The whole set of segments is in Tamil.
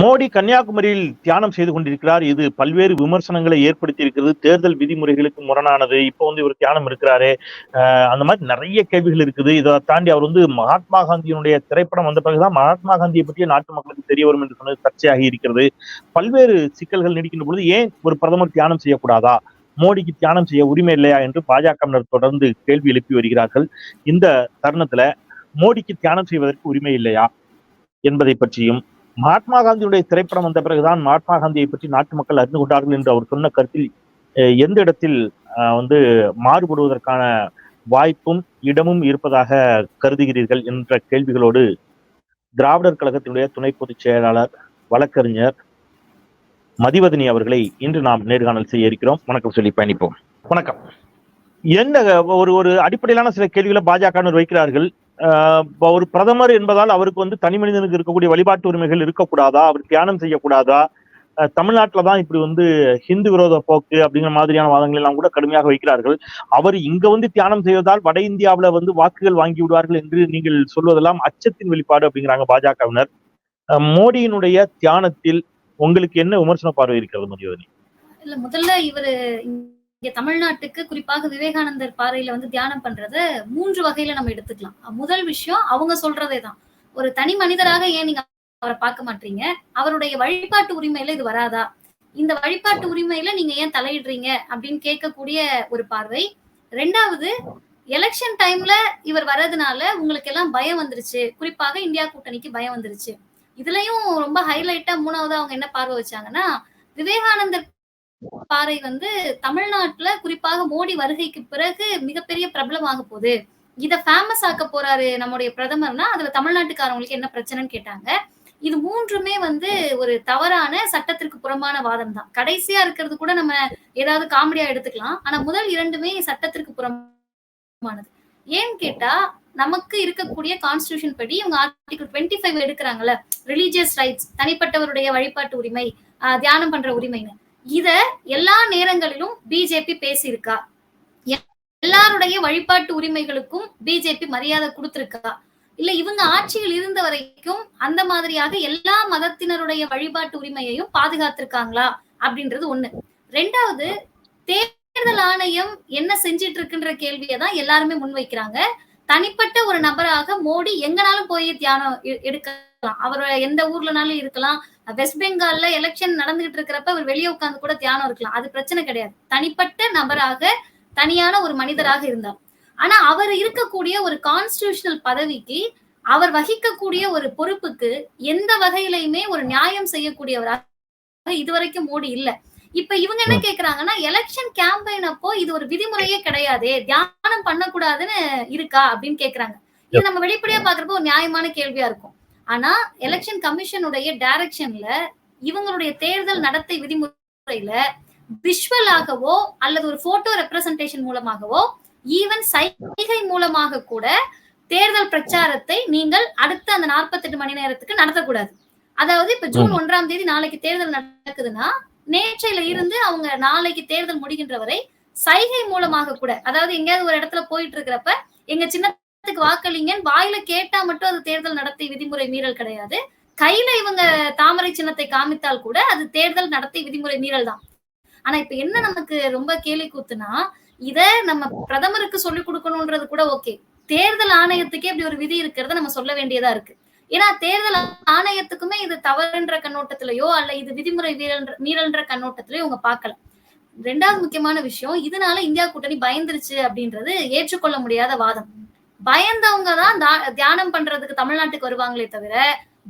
மோடி கன்னியாகுமரியில் தியானம் செய்து கொண்டிருக்கிறார். இது பல்வேறு விமர்சனங்களை ஏற்படுத்தி இருக்கிறது தேர்தல் விதிமுறைகளுக்கு முரணானது. இப்போ வந்து இவர் தியானம் இருக்கிறாரு அஹ் அந்த மாதிரி நிறைய கேள்விகள் இருக்குது. இதை தாண்டி அவர் வந்து மகாத்மா காந்தியினுடைய திரைப்படம் வந்த பிறகுதான் மகாத்மா காந்தியை பற்றிய நாட்டு மக்களுக்கு தெரிய வரும் என்று சொன்னது சர்ச்சையாகி இருக்கிறது. பல்வேறு சிக்கல்கள் நீடிக்கின்ற பொழுது ஏன் ஒரு பிரதமர் தியானம் செய்யக்கூடாதா? மோடிக்கு தியானம் செய்ய உரிமை இல்லையா என்று பாஜகவினர் தொடர்ந்து கேள்வி எழுப்பி வருகிறார்கள். இந்த தருணத்துல மோடிக்கு தியானம் செய்வதற்கு உரிமை இல்லையா என்பதை பற்றியும் மகாத்மா காந்தியுடைய திரைப்படம் வந்த பிறகுதான் மகாத்மா காந்தியை பற்றி நாட்டு மக்கள் அறிந்து கொண்டார்கள் என்று அவர் சொன்ன கருத்தில் எந்த இடத்தில் வந்து மாறுபடுவதற்கான வாய்ப்பும் இடமும் இருப்பதாக கருதுகிறீர்கள் என்ற கேள்விகளோடு திராவிடர் கழகத்தினுடைய துணை பொதுச் செயலாளர் வழக்கறிஞர் மதிவதனி அவர்களை இன்று நாம் நேர்காணல் செய்ய இருக்கிறோம். வணக்கம் சொல்லி பயணிப்போம். வணக்கம். என்ன ஒரு ஒரு அடிப்படையிலான சில கேள்விகளை பாஜக வைக்கிறார்கள். ஒரு பிரதமர் என்பதால் அவருக்கு வந்து தனி மனிதனுக்கு இருக்கக்கூடிய வழிபாட்டு உரிமைகள் இருக்கக்கூடாதா? அவர் தியானம் செய்யக்கூடாதா? தமிழ்நாட்டில் தான் இப்படி வந்து ஹிந்து விரோத போக்கு அப்படிங்கிற மாதிரியான வாதங்கள் எல்லாம் கூட கடுமையாக வைக்கிறார்கள். அவர் இங்க வந்து தியானம் செய்வதால் வட இந்தியாவுல வந்து வாக்குகள் வாங்கி விடுவார்கள் என்று நீங்கள் சொல்வதெல்லாம் அச்சத்தின் வெளிப்பாடு அப்படிங்கிறாங்க பாஜகவினர். மோடியினுடைய தியானத்தில் உங்களுக்கு என்ன விமர்சன பார்வை இருக்கிறது மதியோதனி இல்ல முதல்ல இவரு இங்க தமிழ்நாட்டுக்கு குறிப்பாக விவேகானந்தர் பாறையில வந்து தியானம் பண்றத மூன்று வகையில நம்ம எடுத்துக்கலாம். முதல் விஷயம் அவங்க சொல்றதே தான். ஒரு தனி மனிதராக ஏன் நீங்க அவரை பார்க்க மாட்டீங்க? அவருடைய வழிபாட்டு உரிமையில இது வராதா? இந்த வழிபாட்டு உரிமையில நீங்க ஏன் தலையிடுறீங்க? அப்படின்னு கேட்கக்கூடிய ஒரு பார்வை. ரெண்டாவது எலெக்ஷன் டைம்ல இவர் வர்றதுனால உங்களுக்கு எல்லாம் பயம் வந்துருச்சு. குறிப்பாக இந்தியா கூட்டணிக்கு பயம் வந்துருச்சு. இதுலயும் ரொம்ப ஹைலைட்டா மூணாவது அவங்க என்ன பார்வை வச்சாங்கன்னா விவேகானந்தர் பாறை வந்து தமிழ்நாட்டுல குறிப்பாக மோடி வருகைக்கு பிறகு மிகப்பெரிய பிரபலமாக போகுது. இத ஃபேமஸ் ஆக்க போறாரு நம்முடைய பிரதமர்னா அதுல தமிழ்நாட்டுக்காரவங்களுக்கு என்ன பிரச்சனைன்னு கேட்டாங்க. இது மூன்றுமே வந்து ஒரு தவறான சட்டத்திற்கு புறமான வாதம் தான். கடைசியா இருக்கிறது கூட நம்ம ஏதாவது காமெடியா எடுத்துக்கலாம். ஆனா முதல் இரண்டுமே சட்டத்திற்கு புறமானது ஏன்னு கேட்டா நமக்கு இருக்கக்கூடிய கான்ஸ்டியூஷன் படி இவங்க ஆர்டிகல் டுவெண்ட்டி ஃபைவ் எடுக்கிறாங்கல்ல ரிலீஜியஸ் ரைட்ஸ் தனிப்பட்டவருடைய வழிபாட்டு உரிமை ஆஹ் தியானம் பண்ற உரிமைன்னு. இத எல்லா நேரங்களிலும் பிஜேபி பேசியிருக்கா. எல்லாருடைய வழிபாட்டு உரிமைகளுக்கும் பிஜேபி மரியாதை கொடுத்திருக்கா. இல்ல இவங்க ஆட்சியில் இருந்த வரைக்கும் அந்த மாதிரியாக எல்லா மதத்தினருடைய வழிபாட்டு உரிமையையும் பாதுகாத்திருக்காங்களா? அப்படின்றது ஒண்ணு. ரெண்டாவது தேர்தல் ஆணையம் என்ன செஞ்சிட்டு இருக்குன்ற கேள்வியை தான் எல்லாருமே முன்வைக்கிறாங்க. தனிப்பட்ட ஒரு நபராக மோடி எங்கனாலும் போய் தியானம் எ- எடுக்கலாம். அவர் எந்த ஊர்லனாலும் இருக்கலாம். வெஸ்ட் பெங்கால்ல எலெக்ஷன் நடந்துகிட்டு இருக்கிறப்ப அவர் வெளியே உட்கார்ந்து கூட தியானம் இருக்கலாம். அது பிரச்சனை கிடையாது. தனிப்பட்ட நபராக தனியான ஒரு மனிதராக இருந்தார். ஆனா அவர் இருக்கக்கூடிய ஒரு கான்ஸ்டியூஷனல் பதவிக்கு அவர் வகிக்கக்கூடிய ஒரு பொறுப்புக்கு எந்த வகையிலையுமே ஒரு நியாயம் செய்யக்கூடியவராக இதுவரைக்கும் மோடி இல்ல. இப்ப இவங்க என்ன கேக்குறாங்கன்னா எலெக்ஷன் கேம்பெயின் அப்போ இது ஒரு விதிமுறையே கிடையாதே தியானம் பண்ணக்கூடாதுன்னு இருக்கா அப்படின்னு கேக்குறாங்க. இது நம்ம வெளிப்படையா பாக்குறப்போ ஒரு நியாயமான கேள்வியா இருக்கும். ஆனா எலெக்ஷன் கமிஷனுடைய டைரக்ஷன்ல இவங்களுடைய தேர்தல் நடத்தை விதிமுறையில விஷுவலாகவோ அல்லது ஒரு போட்டோ ரெப்ரசன்டேஷன் மூலமாகவோ ஈவன் சைகை மூலமாக கூட தேர்தல் பிரச்சாரத்தை நீங்கள் அடுத்த அந்த 48 மணி நேரத்துக்கு நடத்தக்கூடாது. அதாவது இப்ப ஜூன் ஒன்றாம் தேதி நாளைக்கு தேர்தல் நடக்குதுன்னா நேற்றையில இருந்து அவங்க நாளைக்கு தேர்தல் முடிகின்ற வரை சைகை மூலமாக கூட அதாவது எங்கேயாவது ஒரு இடத்துல போயிட்டு இருக்கிறப்ப எங்க சின்னத்துக்கு வாக்களிங்கன்னு வாயில கேட்டா மட்டும் அது தேர்தல் நடத்தை விதிமுறை மீறல் கிடையாது. கையில இவங்க தாமரை சின்னத்தை காமித்தால் கூட அது தேர்தல் நடத்தை விதிமுறை மீறல் தான். ஆனா இப்ப என்ன நமக்கு ரொம்ப கேலி கூத்துனா இத நம்ம பிரதமருக்கு சொல்லிக் கொடுக்கணும்ன்றது கூட ஓகே தேர்தல் ஆணையத்துக்கே இப்படி ஒரு விதி இருக்கிறத நம்ம சொல்ல வேண்டியதா இருக்கு. ஏன்னா தேர்தல் ஆணையத்துக்குமே இது தவறுன்ற கண்ணோட்டத்திலயோ அல்ல இது விதிமுறை வீரன்ற மீறல்ன்ற கண்ணோட்டத்திலயோ இவங்க பார்க்கல. ரெண்டாவது முக்கியமான விஷயம் இதனால இந்தியா கூட்டணி பயந்துருச்சு அப்படின்றது ஏற்றுக்கொள்ள முடியாத வாதம். பயந்தவங்க தான் தா- தியானம் பண்றதுக்கு தமிழ்நாட்டுக்கு வருவாங்களே தவிர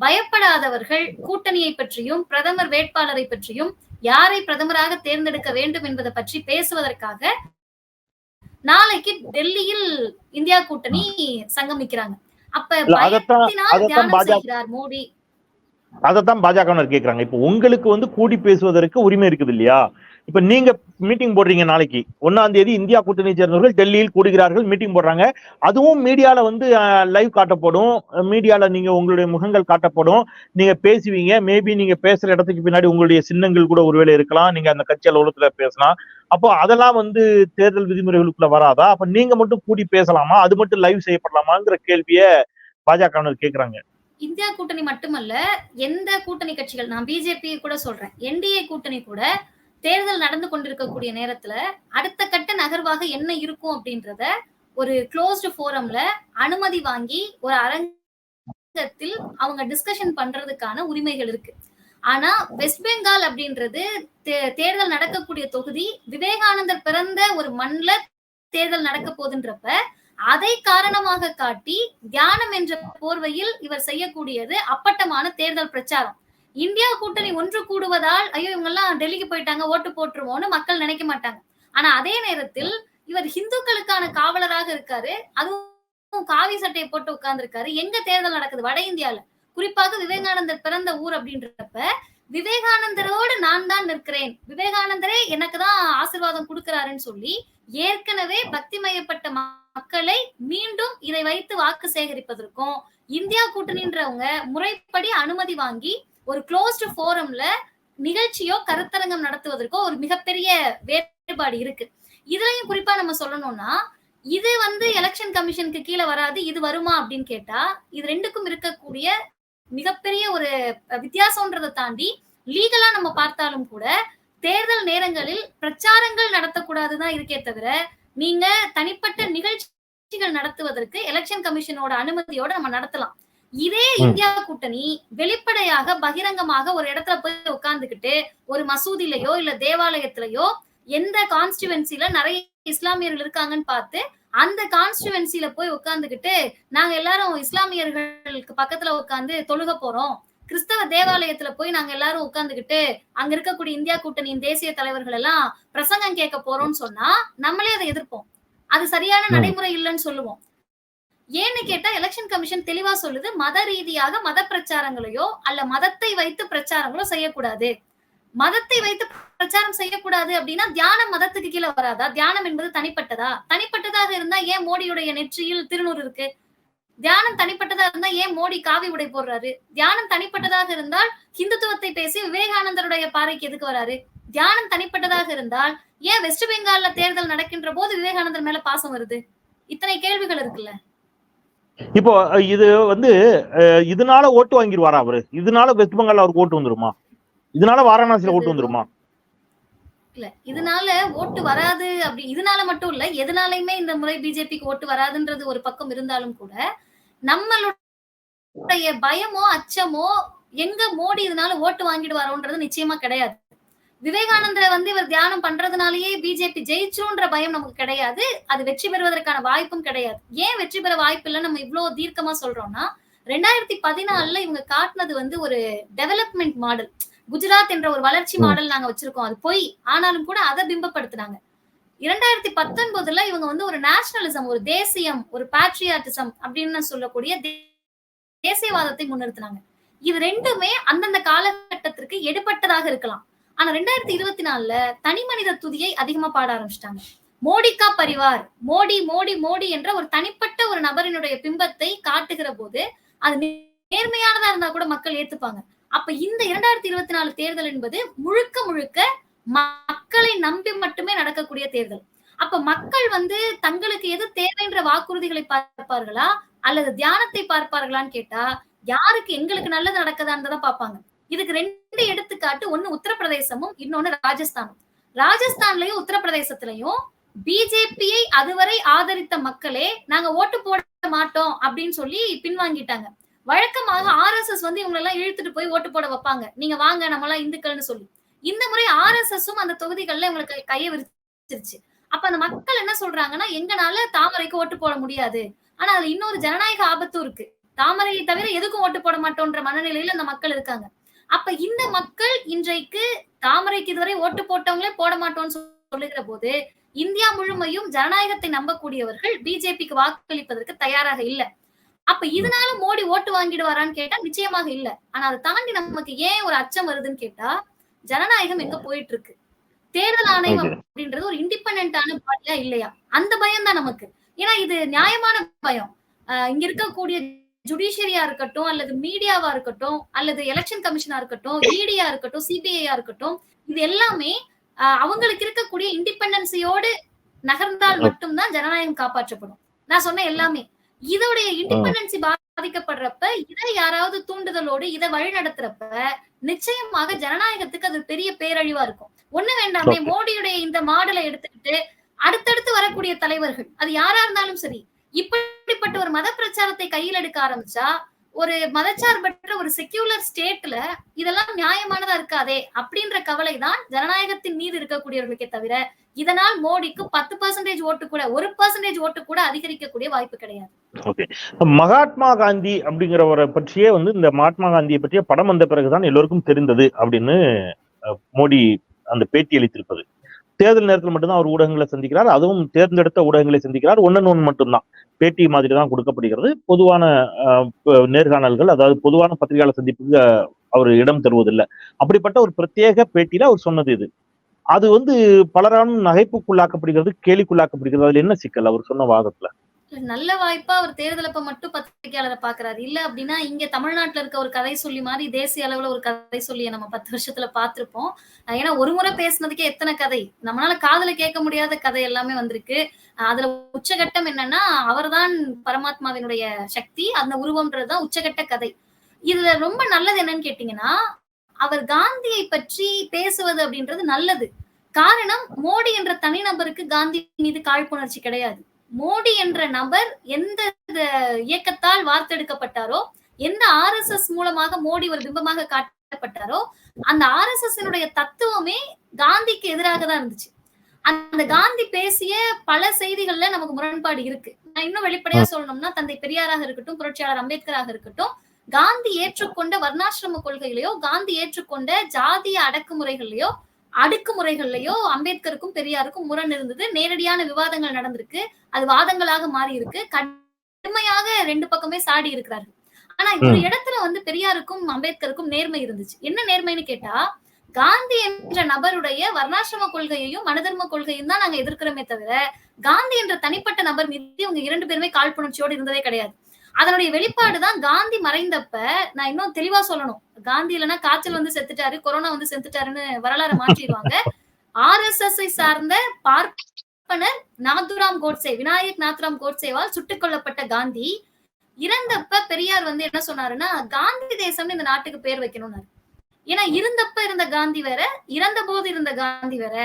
பயப்படாதவர்கள் கூட்டணியை பற்றியும் பிரதமர் வேட்பாளரை பற்றியும் யாரை பிரதமராக தேர்ந்தெடுக்க வேண்டும் என்பதை பற்றி பேசுவதற்காக நாளைக்கு டெல்லியில் இந்தியா கூட்டணி சங்கமிக்கிறாங்க அப்ப அதைத்தான் பாஜகவினர் கேக்குறாங்க இப்போ உங்களுக்கு வந்து கூடி பேசுவதற்கு உரிமை இருக்குது இல்லையா? இப்ப நீங்க மீட்டிங் போடுறீங்க நாளைக்கு. ஒன்னாம் தேதி இந்தியா கூட்டணி சேர்ந்தவர்கள் டெல்லியில் கூடுகிறார்கள் மீட்டிங் போடுறாங்க. அதுவும் மீடியால வந்து லைவ் காட்டப்படும். மீடியால நீங்க உங்களுடைய முகங்கள் காட்டப்படும். நீங்க பேசுவீங்க. மேபி நீங்க பேசுற இடத்துக்கு பின்னாடி உங்களுடைய சின்னங்கள் கூட ஒருவேளை இருக்கலாம். நீங்க அந்த கட்சி அலுவலகத்துல பேசலாம். அப்போ அதெல்லாம் வந்து தேர்தல் விதிமுறைகளுக்குள்ள வராதா? அப்ப நீங்க மட்டும் கூடி பேசலாமா? அது மட்டும் லைவ் செய்யப்படலாமாங்கிற கேள்விய பாஜகவினர் கேக்குறாங்க. இந்தியா கூட்டணி மட்டுமல்ல எந்த கூட்டணி கட்சிகள் நான் பிஜேபி கூட சொல்றேன். என்டிஏ கூட்டணி கூட தேர்தல் நடந்து கொண்டிருக்கக்கூடிய நேரத்துல அடுத்த கட்ட நகர்வாக என்ன இருக்கும் அப்படின்றத ஒரு க்ளோஸ்டு ஃபோரம்ல அனுமதி வாங்கி ஒரு அரங்கத்தில் அவங்க டிஸ்கஷன் பண்றதுக்கான உரிமைகள் இருக்கு. ஆனா வெஸ்ட் பெங்கால் அப்படின்றது தே- தேர்தல் நடக்கக்கூடிய தொகுதி விவேகானந்தர் பிறந்த ஒரு மண்ல தேர்தல் நடக்க போகுதுன்றப்ப அதை காரணமாக காட்டி தியானம் என்ற போர்வையில் இவர் செய்யக்கூடியது அப்பட்டமான தேர்தல் பிரச்சாரம். இந்தியா கூட்டணி ஒன்று கூடுவதால் ஐயோ இவங்க எல்லாம் டெல்லிக்கு போயிட்டாங்க ஓட்டு போட்டுருவோம்னு மக்கள் நினைக்க மாட்டாங்க. ஆனா அதே நேரத்தில் இவர் இந்துக்களுக்கான காவலராக இருக்காரு. அதுவும் காவி சட்டையை போட்டு உட்கார்ந்துருக்காரு. எங்க தேர்தல் நடக்குது? வட இந்தியால. குறிப்பாக விவேகானந்தர் பிறந்த ஊர் அப்படின்றப்ப விவேகானந்தரோடு நான் தான் நிற்கிறேன். விவேகானந்தரே எனக்கு தான் ஆசீர்வாதம் கொடுக்கிறாருன்னு சொல்லி ஏற்கனவே பக்திமயப்பட்ட மக்களை மீண்டும் இதை வைத்து வாக்கு சேகரிப்பதற்கும் இந்தியா கூட்டணின்றவங்க முறைப்படி அனுமதி வாங்கி ஒரு க்ளோஸ்டு ஃபோரம்ல நிகழ்ச்சியோ கருத்தரங்கம் நடத்துவதற்கோ ஒரு மிகப்பெரிய வேறுபாடு இருக்கு. இதுலயும் குறிப்பா நம்ம சொல்லணும்னா இது வந்து எலெக்ஷன் கமிஷனுக்கு கீழே வராது இது வருமா அப்படின்னு கேட்டா இது ரெண்டுக்கும் இருக்கக்கூடிய மிகப்பெரிய ஒரு வித்தியாசம்ன்றதை தாண்டி லீகலா நம்ம பார்த்தாலும் கூட தேர்தல் நேரங்களில் பிரச்சாரங்கள் நடத்தக்கூடாதுதான் இருக்கே தவிர நீங்க தனிப்பட்ட நிகழ்ச்சிகள் நடத்துவதற்கு எலெக்ஷன் கமிஷனோட அனுமதியோட நம்ம நடத்தலாம். இதே. இந்தியா கூட்டணி வெளிப்படையாக பகிரங்கமாக ஒரு இடத்துல போய் உட்கார்ந்துகிட்டு ஒரு மசூதியிலயோ இல்ல தேவாலயத்திலயோ எந்த கான்ஸ்டிவென்சில நிறைய இஸ்லாமியர்கள் இருக்காங்கன்னு பார்த்து அந்த கான்ஸ்டிவென்சில போய் உட்கார்ந்துகிட்டு நாங்க எல்லாரும் இஸ்லாமியர்களுக்கு பக்கத்துல உட்கார்ந்து தொழுக போறோம் கிறிஸ்தவ தேவாலயத்துல போய் நாங்க எல்லாரும் உட்கார்ந்துகிட்டு அங்க இருக்கக்கூடிய இந்தியா கூட்டணியின் தேசிய தலைவர்கள் எல்லாம் பிரசங்கம் கேட்க போறோம்னு சொன்னா நம்மளே அதை எதிர்ப்போம் அது சரியான. நடைமுறை இல்லைன்னு சொல்லுவோம் ஏன்னு கேட்டா எலெக்ஷன் கமிஷன் தெளிவா சொல்லுது மத ரீதியாக மத பிரச்சாரங்களையோ அல்ல மதத்தை வைத்து பிரச்சாரங்களோ செய்யக்கூடாது. மதத்தை வைத்து பிரச்சாரம் செய்யக்கூடாது அப்படின்னா தியானம் மதத்துக்கு கீழே வராதா? தியானம் என்பது தனிப்பட்டதா? தனிப்பட்டதாக இருந்தா ஏன் மோடியுடைய நெற்றியில் திருநூறு இருக்கு? தியானம் தனிப்பட்டதா இருந்தா ஏன் மோடி காவி உடை போடுறாரு? தியானம் தனிப்பட்டதாக இருந்தால் ஹிந்துத்துவத்தை பேசி விவேகானந்தருடைய பாறைக்கு எதுக்கு வராரு? தியானம் தனிப்பட்டதாக இருந்தால் ஏன் வெஸ்ட் பெங்கால்ல தேர்தல் நடக்கின்ற போது விவேகானந்தர் மேல பாசம் வருது? இத்தனை கேள்விகள் இருக்குல்ல. இப்போ இது வந்து இதனால ஓட்டு வாங்கிடுவாரா அவரு? இதனால வெஸ்ட் பெங்கால் அவருக்கு ஓட்டு வந்துருமா? இதனால வாரணாசியில ஓட்டு வந்துருமா? இல்ல இதனால ஓட்டு வராது அப்படி இதனால மட்டும் இல்ல எதனாலையுமே இந்த முறை பிஜேபிக்கு ஓட்டு வராதுன்றது ஒரு பக்கம் இருந்தாலும் கூட நம்மளுடைய பயமோ அச்சமோ எங்க மோடி இதனால ஓட்டு வாங்கிடுவாரோன்றது நிச்சயமா கிடையாது. விவேகானந்தரை வந்து இவர் தியானம் பண்றதுனாலயே பிஜேபி ஜெயிச்சிரும்ன்ற பயம் நமக்கு கிடையாது. அது வெற்றி பெறுவதற்கான வாய்ப்பும் கிடையாது. ஏன் வெற்றி பெற வாய்ப்பு இல்லை நம்ம இவ்வளவு தீர்க்கமா சொல்றோம்னா ரெண்டாயிரத்தி பதினாலுல இவங்க காட்டினது வந்து ஒரு டெவலப்மெண்ட் மாடல் குஜராத் என்ற ஒரு வளர்ச்சி. மாடல் நாங்க வச்சிருக்கோம். அது பொய். ஆனாலும் கூட அதை பிம்பப்படுத்தினாங்க. இரண்டாயிரத்தி பத்தொன்பதுல இவங்க வந்து ஒரு நேஷனலிசம் ஒரு தேசியம் ஒரு பேட்ரியாட்டிசம் அப்படின்னு சொல்லக்கூடிய தேசியவாதத்தை முன்னிறுத்தினாங்க. இது ரெண்டுமே அந்தந்த காலகட்டத்திற்கு எடுபட்டதாக இருக்கலாம். ஆனா ரெண்டாயிரத்தி இருபத்தி நாலுல தனி மனித துதியை அதிகமா பாட ஆரம்பிச்சிட்டாங்க. மோடிக்கா பரிவார் மோடி மோடி மோடி என்ற ஒரு தனிப்பட்ட ஒரு நபரினுடைய பிம்பத்தை காட்டுகிற போது அது நேர்மையானதா இருந்தா கூட மக்கள் ஏத்துப்பாங்க. அப்ப இந்த இரண்டாயிரத்தி இருபத்தி நாலு தேர்தல் என்பது முழுக்க முழுக்க மக்களை நம்பி மட்டுமே நடக்கக்கூடிய தேர்தல். அப்ப மக்கள் வந்து தங்களுக்கு எது தேவைன்ற வாக்குறுதிகளை பார்ப்பார்களா? அல்லது தியானத்தை பார்ப்பார்களான்னு கேட்டா யாருக்கு எங்களுக்கு நல்லது நடக்குதான்னு தான் பார்ப்பாங்க. இதுக்கு ரெண்டு எடுத்துக்காட்டு ஒன்னு உத்தரப்பிரதேசமும் இன்னொன்னு ராஜஸ்தானும். ராஜஸ்தான்லயும் உத்தரப்பிரதேசத்திலையும் பிஜேபியை அதுவரை ஆதரித்த மக்களே நாங்க ஓட்டு போட மாட்டோம் அப்படின்னு சொல்லி பின்வாங்கிட்டாங்க. வழக்கமாக ஆர்எஸ்எஸ் வந்து இவங்க எல்லாம் இழுத்துட்டு போய் ஓட்டு போட வைப்பாங்க. நீங்க வாங்க நம்ம எல்லாம் இந்துக்கள்னு சொல்லி. இந்த முறை ஆர்எஸ்எஸும் அந்த தொகுதிகள்ல இவங்களுக்கு கையை விரிச்சிருச்சு. அப்ப அந்த மக்கள் என்ன சொல்றாங்கன்னா எங்கனால தாமரைக்கு ஓட்டு போட முடியாது. ஆனா அதுல இன்னொரு ஜனநாயக ஆபத்தும் இருக்கு. தாமரையை தவிர எதுக்கும் ஓட்டு போட மாட்டோன்ற மனநிலையில அந்த மக்கள் இருக்காங்க. அப்ப இந்த மக்கள் இன்றைக்கு தாமரைக்கு இதுவரை ஓட்டு போட்டவங்களே போட மாட்டோம்னு சொல்லுகிற போது இந்தியா முழுமையும் ஜனநாயகத்தை நம்பக்கூடியவர்கள் பிஜேபிக்கு வாக்களிப்பதற்கு தயாராக இல்ல. அப்ப இதனால மோடி ஓட்டு வாங்கிடுவாரான்னு கேட்டா நிச்சயமாக இல்ல. ஆனா அதை தாண்டி நமக்கு ஏன் ஒரு அச்சம் வருதுன்னு கேட்டா ஜனநாயகம் எங்க போயிட்டு இருக்கு தேர்தல் ஆணையம். அப்படின்றது ஒரு இண்டிபெண்டான பாடியா இல்லையா? அந்த பயம் தான் நமக்கு. ஏன்னா இது நியாயமான பயம். இங்க இருக்கக்கூடிய ஜுடிஷியரியா இருக்கட்டும் அல்லது மீடியாவா இருக்கட்டும் அல்லது எலெக்ஷன் கமிஷனா இருக்கட்டும் இடியா இருக்கட்டும் சிபிஐயா இருக்கட்டும் இது எல்லாமே அவங்களுக்கு இருக்கக்கூடிய இண்டிபெண்டன்சியோடு நகர்ந்தால் மட்டும்தான் ஜனநாயகம் காப்பாற்றப்படும். நான் சொன்ன எல்லாமே. இதோடைய இண்டிபெண்டன்சி பாதிக்கப்படுறப்ப இதை யாராவது தூண்டுதலோடு இதை வழிநடத்துறப்ப நிச்சயமாக ஜனநாயகத்துக்கு அது பெரிய பேரழிவா இருக்கும். ஒண்ணு வேண்டாமே. மோடியுடைய இந்த மாடலை எடுத்துக்கிட்டு அடுத்தடுத்து வரக்கூடிய தலைவர்கள் அது யாரா இருந்தாலும் சரி இப்படிப்பட்ட ஒரு மத பிரச்சாரத்தை கையில் எடுக்க ஆரம்பிச்சா ஒரு மதச்சார்பற்ற ஒரு செக்யூலர் ஸ்டேட்ல இதெல்லாம் நியாயமானதா இருக்காதே அப்படின்ற கவலை தான் ஜனநாயகத்தின் மீது இருக்கக்கூடியவர்களுக்கே தவிர இதனால் மோடிக்கு பத்து பர்சன்டேஜ் ஓட்டு கூட ஒரு பர்சன்டேஜ் ஓட்டு கூட அதிகரிக்கக்கூடிய வாய்ப்பு கிடையாது. ஓகே மகாத்மா காந்தி அப்படிங்கிறவரை பற்றியே வந்து இந்த மகாத்மா காந்தியை பற்றிய படம் வந்த பிறகுதான் எல்லோருக்கும் தெரிந்தது அப்படின்னு மோடி அந்த பேட்டி அளித்திருப்பது. தேர்தல் நேரத்தில் மட்டும்தான் அவர் ஊடகங்களை சந்திக்கிறார் அதுவும் தேர்ந்தெடுத்த ஊடகங்களை சந்திக்கிறார் ஒன்னு ஒன்று மட்டும்தான். பேட்டி மாதிரி தான் கொடுக்கப்படுகிறது. பொதுவான நேர்காணல்கள் அதாவது பொதுவான பத்திரிகையாளர் சந்திப்புக்கு அவர் இடம் தருவதில்லை. அப்படிப்பட்ட ஒரு பிரத்யேக பேட்டியில அவர் சொன்னது இது. அது வந்து பலராலும் நகைப்புக்குள்ளாக்கப்படுகிறது கேலிக்குள்ளாக்கப்படுகிறது. அதுல என்ன சிக்கல்? அவர் சொன்ன வாதத்துல. நல்ல வாய்ப்பா அவர் தேர்தலப்ப மட்டும் பத்திரிகையாளரை பாக்குறாரு. இல்ல அப்படின்னா இங்க தமிழ்நாட்டுல இருக்க ஒரு கதை சொல்லி மாதிரி தேசிய அளவுல ஒரு கதை சொல்லிய நம்ம பத்து வருஷத்துல பாத்திருப்போம். ஏன்னா ஒரு முறை பேசுனதுக்கே எத்தனை கதை? நம்மளால காதல கேட்க முடியாத கதை எல்லாமே வந்திருக்கு. அதுல உச்சகட்டம் என்னன்னா அவர்தான் பரமாத்மாவினுடைய சக்தி அந்த உருவம்ன்றதுதான் உச்சகட்ட கதை. இதுல ரொம்ப நல்லது என்னன்னு கேட்டீங்கன்னா அவர் காந்தியை பற்றி பேசுவது அப்படின்றது நல்லது. காரணம் மோடி என்ற தனிநபருக்கு காந்தி மீது காழ்ப்புணர்ச்சி கிடையாது. மோடி என்ற நபர் எந்த இயக்கத்தால் வார்த்தெடுக்கப்பட்டாரோ எந்த ஆர் எஸ் எஸ் மூலமாக மோடி ஒரு பிம்பமாக காட்டப்பட்டாரோ அந்த ஆர் எஸ் எஸ் தத்துவமே காந்திக்கு எதிராக தான் இருந்துச்சு. அந்த காந்தி பேசிய பல செய்திகள்ல நமக்கு முரண்பாடு இருக்கு. நான் இன்னும் வெளிப்படையா சொல்லணும்னா தந்தை பெரியாராக இருக்கட்டும் புரட்சியாளர் அம்பேத்கராக இருக்கட்டும் காந்தி ஏற்றுக்கொண்ட வர்ணாசிரம கொள்கையிலையோ காந்தி ஏற்றுக்கொண்ட ஜாதிய அடக்குமுறைகள்லயோ அடுக்குமுறைகள்லயோ அம்பேத்கருக்கும் பெரியாருக்கும் முரண் இருந்தது. நேரடியான விவாதங்கள் நடந்திருக்கு. அது வாதங்களாக மாறி இருக்கு கடுமையாக ரெண்டு பக்கமே சாடி இருக்கிறாரு ஆனா ஒரு இடத்துல வந்து பெரியாருக்கும் அம்பேத்கருக்கும் நேர்மை இருந்துச்சு. என்ன நேர்மைன்னு கேட்டா காந்தி என்ற நபருடைய வர்ணாசிரம கொள்கையையும் மனதர்ம கொள்கையும் தான் நாங்க எதிர்க்கிறோமே தவிர காந்தி என்ற தனிப்பட்ட நபர் மீது இவங்க இரண்டு பேருமே காழ்ப்புணர்ச்சியோடு இருந்ததே கிடையாது. அதனுடைய வெளிப்பாடுதான் காந்தி மறைந்தப்ப நான் இன்னும் தெளிவா சொல்லணும். காந்தி இல்லைன்னா காய்ச்சல் வந்து செத்துட்டாரு கொரோனா வந்து செத்துட்டாருன்னு வரலாறு மாற்றிடுவாங்க. ஆர் எஸ் எஸ் சார்ந்த பார்ப்பனர் நாதுராம் கோட்சே விநாயக் நாத்துராம் கோட்சேவால் சுட்டுக் கொல்லப்பட்ட காந்தி இறந்தப்ப பெரியார் வந்து என்ன சொன்னாருன்னா காந்தி தேசம்னு இந்த நாட்டுக்கு பேர் வைக்கணும்னாரு. ஏன்னா இருந்தப்ப இருந்த காந்தி வேற இறந்த போது இருந்த காந்தி வேற.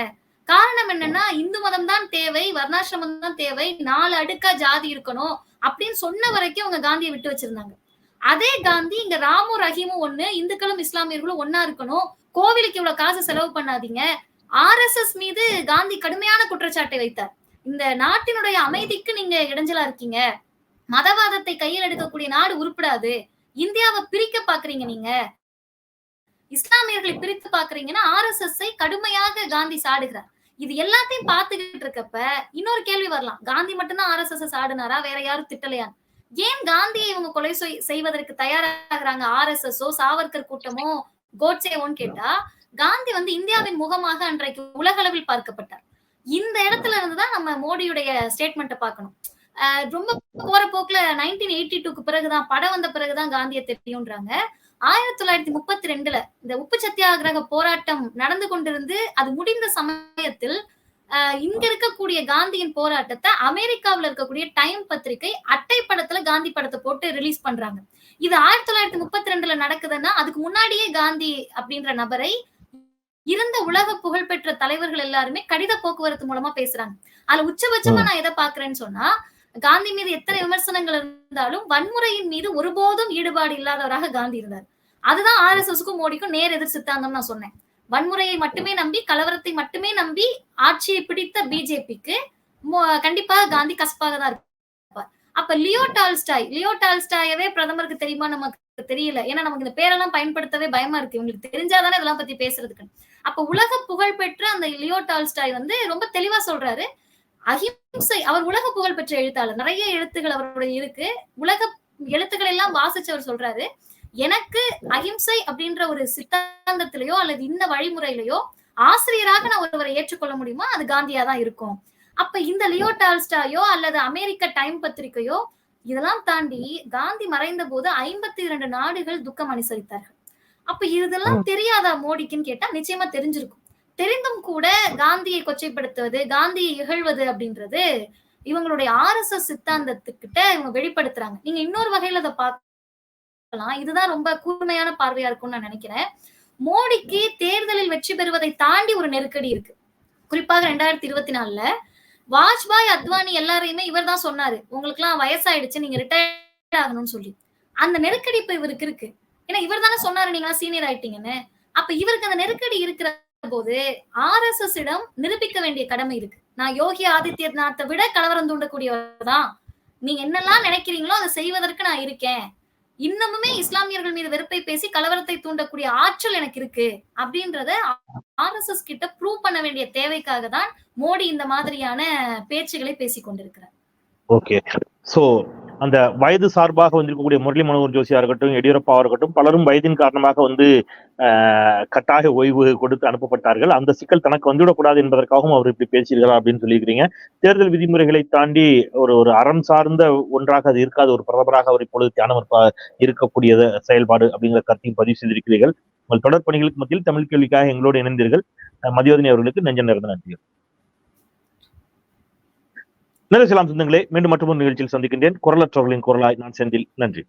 காரணம் என்னன்னா இந்து மதம் தான் தேவை வர்ணாசிரமம் தான் தேவை நாலு அடுக்கா ஜாதி இருக்கணும். அப்படின்னு சொன்ன வரைக்கும் அவங்க காந்தியை விட்டு வச்சிருந்தாங்க. அதே காந்தி இங்க ராமும் ரஹீமும் ஒண்ணு இந்துக்களும் இஸ்லாமியர்களும் ஒன்னா இருக்கணும். கோவிலுக்கு இவ்வளவு காசு செலவு பண்ணாதீங்க. ஆர் எஸ் எஸ் மீது காந்தி கடுமையான குற்றச்சாட்டை வைத்தார். இந்த நாட்டினுடைய அமைதிக்கு நீங்க இடைஞ்சலா இருக்கீங்க. மதவாதத்தை கையில் எடுக்கக்கூடிய நாடு உருப்படாது. இந்தியாவை பிரிக்க பாக்குறீங்க நீங்க. இஸ்லாமியர்களை பிரித்து பாக்குறீங்கன்னா ஆர் எஸ் எஸ் கடுமையாக காந்தி சாடுகிறார். இது எல்லாத்தையும் பார்த்துக்கிட்டு இருக்கப்ப இன்னொரு கேள்வி வரலாம். காந்தி மட்டும்தான் ஆர் எஸ் எஸ் ஆடுனாரா வேற யாரும் திட்டலையா? ஏன் காந்தியை இவங்க கொலை செய்வதற்கு தயாராகிறாங்க? ஆர் எஸ் எஸ் சாவர்கர் கூட்டமோ கோட்சேவோன்னு கேட்டா காந்தி வந்து இந்தியாவின் முகமாக அன்றைக்கு உலகளவில் பார்க்கப்பட்டார். இந்த இடத்துல இருந்துதான் நம்ம மோடியுடைய ஸ்டேட்மெண்ட்டை பார்க்கணும். ரொம்ப போற போக்குல நைன்டீன் எயிட்டி டூக்கு பிறகுதான் படம் வந்த பிறகுதான் காந்தியை தெரியும்ன்றாங்க. ஆயிரத்தி தொள்ளாயிரத்தி முப்பத்தி ரெண்டுல இந்த உப்பு சத்தியாகிரக போராட்டம் நடந்து கொண்டிருந்து அது முடிந்த சமயத்தில் இங்க இருக்கக்கூடிய காந்தியின் போராட்டத்தை அமெரிக்காவில் இருக்கக்கூடிய டைம் பத்திரிகை அட்டை படத்துல காந்தி படத்தை போட்டு ரிலீஸ் பண்றாங்க. இது ஆயிரத்தி தொள்ளாயிரத்தி முப்பத்தி ரெண்டுல நடக்குதுன்னா அதுக்கு முன்னாடியே காந்தி அப்படின்ற நபரை இருந்த உலக புகழ்பெற்ற தலைவர்கள் எல்லாருமே கடித போக்குவரத்து மூலமா பேசுறாங்க. அதுல உச்சபட்சமா நான் எதை பாக்குறேன்னு சொன்னா காந்தி மீது எத்தனை விமர்சனங்கள் இருந்தாலும் வன்முறையின் மீது ஒருபோதும் ஈடுபாடு இல்லாதவராக காந்தி இருந்தார். அதுதான் ஆர் எஸ் எஸ்க்கும் மோடிக்கும் நேர் எதிர் சித்தாந்தம் நான் சொன்னேன். வன்முறையை மட்டுமே நம்பி கலவரத்தை மட்டுமே நம்பி ஆட்சியை பிடித்த பிஜேபிக்கு கண்டிப்பாக காந்தி கசப்பாக தான் இருப்பார். அப்ப லியோ டால்ஸ்டாய் லியோ டால்ஸ்டாயவே பிரதமருக்கு தெரியுமா? நமக்கு தெரியல. ஏன்னா நமக்கு இந்த பேரெல்லாம் பயன்படுத்தவே பயமா இருக்கு. இவங்களுக்கு தெரிஞ்சாதானே இதெல்லாம் பத்தி பேசுறதுக்கு அப்ப உலக புகழ் பெற்ற அந்த லியோ டால்ஸ்டாய் வந்து ரொம்ப தெளிவா சொல்றாரு. அஹிம்சை அவர் உலக புகழ் பெற்ற எழுத்தாளர். நிறைய எழுத்துகள் அவருடைய இருக்கு. உலக எழுத்துக்கள் எல்லாம் வாசிச்சவர் சொல்றாரு. எனக்கு அஹிம்சை அப்படின்ற ஒரு சித்தாந்தத்திலேயோ அல்லது இந்த வழிமுறையிலையோ ஆசிரியராக நான் ஒருவரை ஏற்றுக்கொள்ள முடியுமா? அது காந்தியா தான் இருக்கும். அப்ப இந்த லியோ டால்ஸ்டாயோ அல்லது அமெரிக்க டைம் பத்திரிகையோ இதெல்லாம் தாண்டி காந்தி மறைந்த போது ஐம்பத்தி இரண்டு நாடுகள் துக்கம் அனுசரித்தார்கள். அப்ப இதெல்லாம் தெரியாதா மோடிக்குன்னு கேட்டா நிச்சயமா தெரிஞ்சிருக்கும். தெரிந்தும் கூட காந்தியை கொச்சைப்படுத்துவது காந்தியை இகழ்வது அப்படின்றது இவங்களுடைய ஆர் எஸ் எஸ் சித்தாந்தத்துக்கிட்ட இவங்க வெளிப்படுத்துறாங்க. நீங்க இன்னொரு வகையில அதை பார்க்கலாம். இதுதான் ரொம்ப கூர்மையான பார்வையா இருக்கும்னு நான் நினைக்கிறேன். மோடிக்கு தேர்தலில் வெற்றி பெறுவதை தாண்டி ஒரு நெருக்கடி இருக்கு. குறிப்பாக ரெண்டாயிரத்தி இருபத்தி நாலுல வாஜ்பாய் அத்வானி எல்லாரையுமே இவர் தான் சொன்னாரு. உங்களுக்கு எல்லாம் வயசாயிடுச்சு நீங்க ரிட்டையர்ட் ஆகணும்னு சொல்லி. அந்த நெருக்கடி இப்ப இவருக்கு இருக்கு. ஏன்னா இவர் தானே சொன்னாரு நீங்க சீனியர் ஆயிட்டீங்கன்னு. அப்ப இவருக்கு அந்த நெருக்கடி இருக்கிற போது ஆர் எஸ் எஸ் இடம் நிரூபிக்க வேண்டிய கடமை இருக்கு. நான் யோகி ஆதித்யநாத்தை விட கலவரம் தூண்டக்கூடியவர் தான் நீங்க என்னெல்லாம் நினைக்கிறீங்களோ அதை செய்வதற்கு நான் இருக்கேன். இன்னமுமே இஸ்லாமியர்கள் மீது வெறுப்பை பேசி கலவரத்தை தூண்டக்கூடிய ஆற்றல் எனக்கு இருக்கு. அப்படின்றத ஆர் எஸ் எஸ் கிட்ட ப்ரூவ் பண்ண வேண்டிய தேவைக்காக தான் மோடி இந்த மாதிரியான பேச்சுகளை பேசிக் கொண்டிருக்கிறார் ஓகே சோ அந்த வயது சார்பாக வந்திருக்கக்கூடிய முரளி மனோகர் ஜோஷியா இருக்கட்டும் எடியூரப்பா இருக்கட்டும் பலரும் வயதின் காரணமாக வந்து ஆஹ், கட்டாய ஓய்வு கொடுத்து அனுப்பப்பட்டார்கள். அந்த சிக்கல் தனக்கு வந்துவிடக்கூடாது என்பதற்காகவும் அவர் இப்படி பேசியிருக்கிறார் அப்படின்னு சொல்லியிருக்கிறீங்க. தேர்தல் விதிமுறைகளை தாண்டி ஒரு ஒரு அறம் சார்ந்த ஒன்றாக அது இருக்காது. ஒரு பிரதமராக அவர் இப்பொழுது தியானம் இருக்கக்கூடிய செயல்பாடு அப்படிங்கிற கருத்தையும் பதிவு செய்திருக்கிறீர்கள். உங்கள் தொடர் பணிகளுக்கு மத்தியில் தமிழ் கேள்விக்காக எங்களோடு இணைந்தீர்கள். மதியோதனி அவர்களுக்கு நெஞ்ச நேர்ந்த நன்றிகள். நிறைசலாம் சொந்தங்களே மீண்டும் மற்றொரு நிகழ்ச்சியில் சந்திக்கின்றேன். குரலற்றவர்களின் குரலாய் நான் செந்தில். நன்றி.